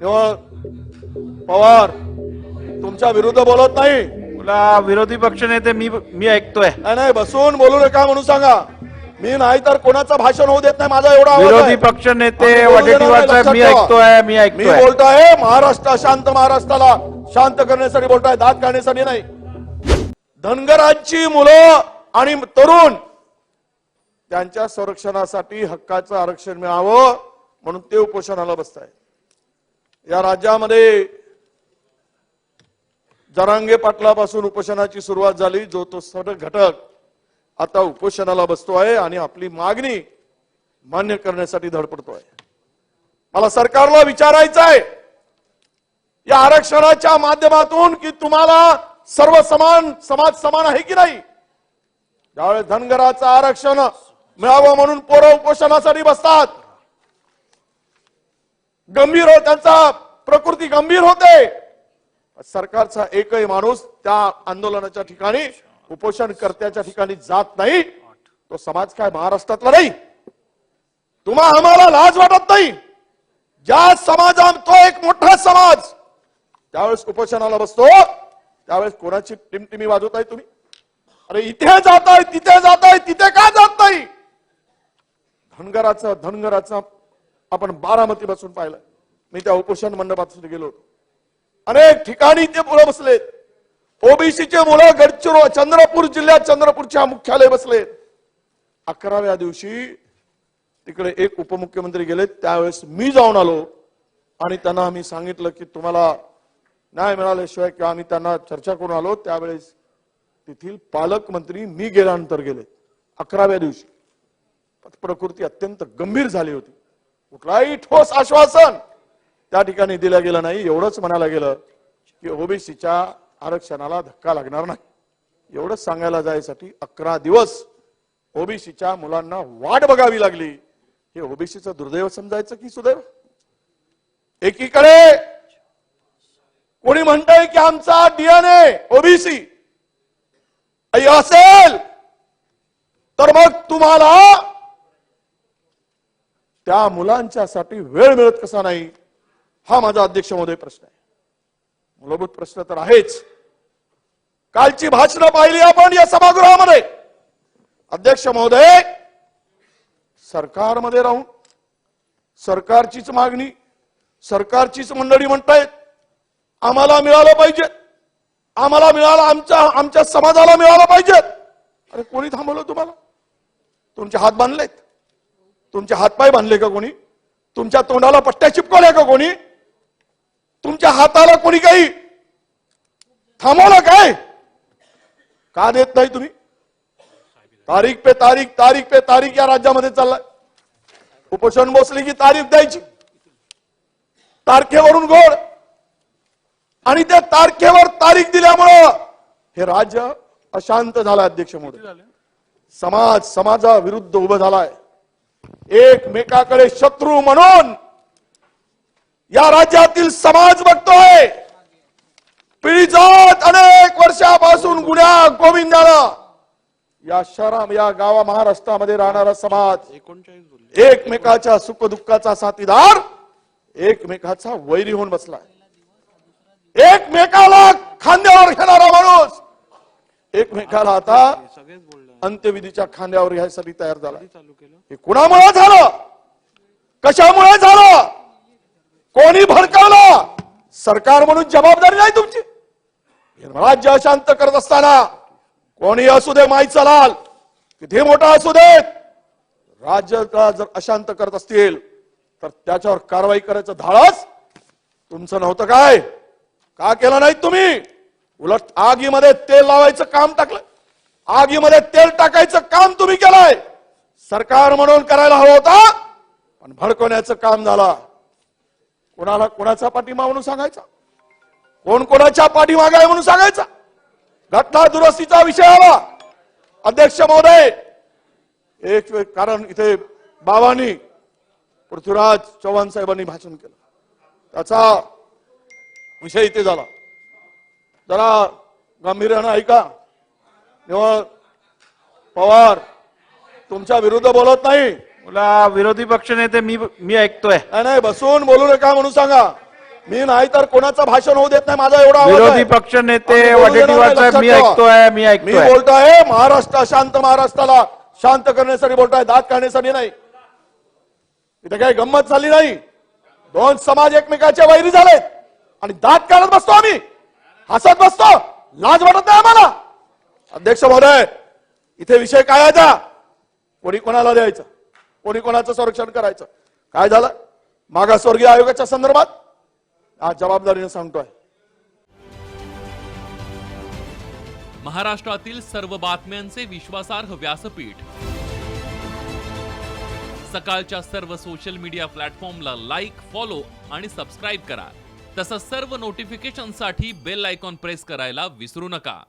निवळ. पवार तुमच्या विरुद्ध बोलत नाही. तुला विरोधी पक्ष नेते मी मी ऐकतोय. नाही नाही बसून बोलू नका म्हणून सांगा. मी नाही तर कोणाचं भाषण होऊ देत नाही माझा एवढा आवाज विरोधी आहे. पक्ष नेते आम्ही बोलू देणार नाही, वडेट्टीवार साहेब मी ठेवा. ऐकतोय मी मी ऐकतोय. बोलतोय महाराष्ट्र शांत महाराष्ट्राला. शांत करण्यासाठी बोलतोय दात काढण्यासाठी नाही. धनगरांची मुलं आणि तरुण त्यांच्या संरक्षणासाठी हक्काचं आरक्षण मिळावं म्हणून ते उपोषणाला बसत आहे या राज्यामध्ये जरांगे पाटलापासून उपोषणाची सुरुवात झाली जो तो सडक घटक आता उपोषणाला बसतो आहे आणि आपली मागणी मान्य करण्यासाठी धडपडतोय मला सरकारला विचारायचं आहे या आरक्षणाच्या माध्यमातून की तुम्हाला सर्व समान समाज समान आहे की नाही? ज्यावेळेस धनगराचं आरक्षण मिळावं म्हणून पोरं उपोषणासाठी बसतात गंभीर हो त्यांचा प्रकृती गंभीर होते. सरकारचा एकही माणूस त्या आंदोलनाच्या ठिकाणी उपोषणकर्त्याच्या ठिकाणी जात नाही. तो समाज काय महाराष्ट्रातला नाही. तुम्हा आम्हाला लाज वाटत नाही. ज्या समाजात तो एक मोठा समाज. त्यावेळेस उपोषणाला बसतो. त्यावेळेस कोणाची टिमटिमी वाजवताय तुम्ही? अरे इथे जाताय तिथे जाताय तिथे का जात नाही? धनगराचं धनगराचं आपण बारामती बसून पाहिलं. मी त्या उपोषण मंडपात गेलो होतो. अनेक ठिकाणी ते मुलं बसलेत ओबीसीचे मुलं गडचिरो चंद्रपूर जिल्ह्यात चंद्रपूरच्या मुख्यालय बसलेत अकराव्या दिवशी तिकडे एक उपमुख्यमंत्री गेले. त्यावेळेस मी जाऊन आलो आणि त्यांना आम्ही सांगितलं की तुम्हाला न्याय मिळाल्याशिवाय किंवा आम्ही त्यांना चर्चा करून आलो त्यावेळेस तेथील पालकमंत्री मी गेल्यानंतर गेले. अकराव्या दिवशी. प्रकृती अत्यंत गंभीर झाली होती. कुठलाही ठोस आश्वासन त्या ठिकाणी दिलं गेलं नाही. एवढंच म्हणायला गेलं की ओबीसीच्या आरक्षणाला धक्का लागणार नाही. एवढंच सांगायला जायसाठी अकरा दिवस ओबीसीच्या मुलांना वाट बघावी लागली. हे ओबीसीचं दुर्दैव समजायचं की सुदैव? एकीकडे कोणी म्हणतंय की आमचा डीएनए ओबीसी असेल तर मग तुम्हाला त्या मुलांच्यासाठी वेळ मिळत कसा नाही हा माझा अध्यक्ष महोदय प्रश्न आहे. मूलभूत प्रश्न तर आहेच. कालची भाषणं पाहिली आपण या सभागृहामध्ये. अध्यक्ष महोदय सरकारमध्ये राहून सरकारचीच मागणी सरकारचीच मंडळी म्हणतायत आम्हाला मिळालं पाहिजे. आम्हाला मिळालं आमच्या आमच्या समाजाला मिळालं पाहिजे. अरे कोणी थांबवलं तुम्हाला? तुमचे हात बांधलेत. तुमचे हातपाय बांधले का कोणी? तुमच्या तोंडाला पट्ट्या चिपकवल्या का कोणी? तुमच्या हाताला कोणी काही थांबवलं काय? का देत नाही तुम्ही? तारीख पे तारीख तारीख पे तारीख या राज्यामध्ये चाललाय. उपोषण बसले की तारीख द्यायची. तारखेवरून गोड आणि त्या तारखेवर तारीख दिल्यामुळं हे राज्य अशांत झालं अध्यक्ष मोदी. समाज समाजाविरुद्ध उभं झालाय. एकमेकाकडे शत्रू म्हणून या राज्यातील समाज बघतोय. पिढी जात अनेक वर्षापासून गुन्हा गोविंदाला या शहरा या गावा महाराष्ट्रामध्ये राहणारा समाज एकमेकाच्या सुख दुःखाचा साथीदार एकमेकाचा वैरी होऊन बसलाय. एकमेकाला खांद्यावर घेणारा माणूस एकमेकाला आता अंत्यविधीच्या खांद्यावर घ्यायसाठी तयार झाला. हे कुणामुळे झालं? कशामुळे झालं? कोणी भडकावलं? सरकार म्हणून जबाबदारी नाही तुमची. राज्य अशांत करत असताना कोणी असू दे माईचा लाल किती मोठा असू देत राज्याला जर अशांत करत असतील तर त्याच्यावर कारवाई करायचं धाडस. तुमचं नव्हतं काय? का केलं नाही तुम्ही? उलट आगीमध्ये तेल लावायचं काम टाकलं. आगीमध्ये तेल टाकायचं काम तुम्ही केलंय. सरकार म्हणून करायला हवं होता पण भडकवण्याचं काम झाला. कोणाला कोणाचा पाठिंबा म्हणून सांगायचा? कोण कोणाच्या पाठीमागे आहे म्हणून सांगायचा? घटना दुरुस्तीचा विषय आला अध्यक्ष महोदय एक वेळ कारण इथे बाबांनी पृथ्वीराज चव्हाण साहेबांनी भाषण केलं. त्याचा विषय इथे झाला. जरा गांभीर्यानं ऐका. निवळ. पवार तुमच्या विरुद्ध बोलत नाही. तुला विरोधी पक्ष नेते मी मी ऐकतोय. नाही नाही बसून बोलू नका म्हणून सांगा. मी नाही तर कोणाचं भाषण होऊ देत नाही माझा एवढा विरोधी. पक्ष नेते वडेट्टीवार मी. ऐकतोय मी मी ऐकतोय. बोलतोय महाराष्ट्र अशांत महाराष्ट्राला शांत करण्यासाठी बोलतोय दात काढण्यासाठी नाही. इथे काही गंमत झाली नाही. दोन समाज एकमेकाचे वैरी झालेत. आणि दात काढत बसतो आम्ही. हसत बसतो. लाज वाटत नाही आम्हाला. अध्यक्ष महोदय इथे विषय काय आहे कोणी कोणाला द्यायचं? कोणी कोणाचं संरक्षण करायचं? काय झालं? मागासवर्गीय आयोगाच्या संदर्भात? आज जबाबदारीने सांगतोय. महाराष्ट्रातील सर्व बातम्यांचे विश्वासार्ह व्यासपीठ. सकाळच्या सर्व सोशल मीडिया प्लॅटफॉर्मला लाईक फॉलो आणि सबस्क्राईब करा. तसंच सर्व नोटिफिकेशनसाठी बेल आयकॉन प्रेस करायला विसरू नका.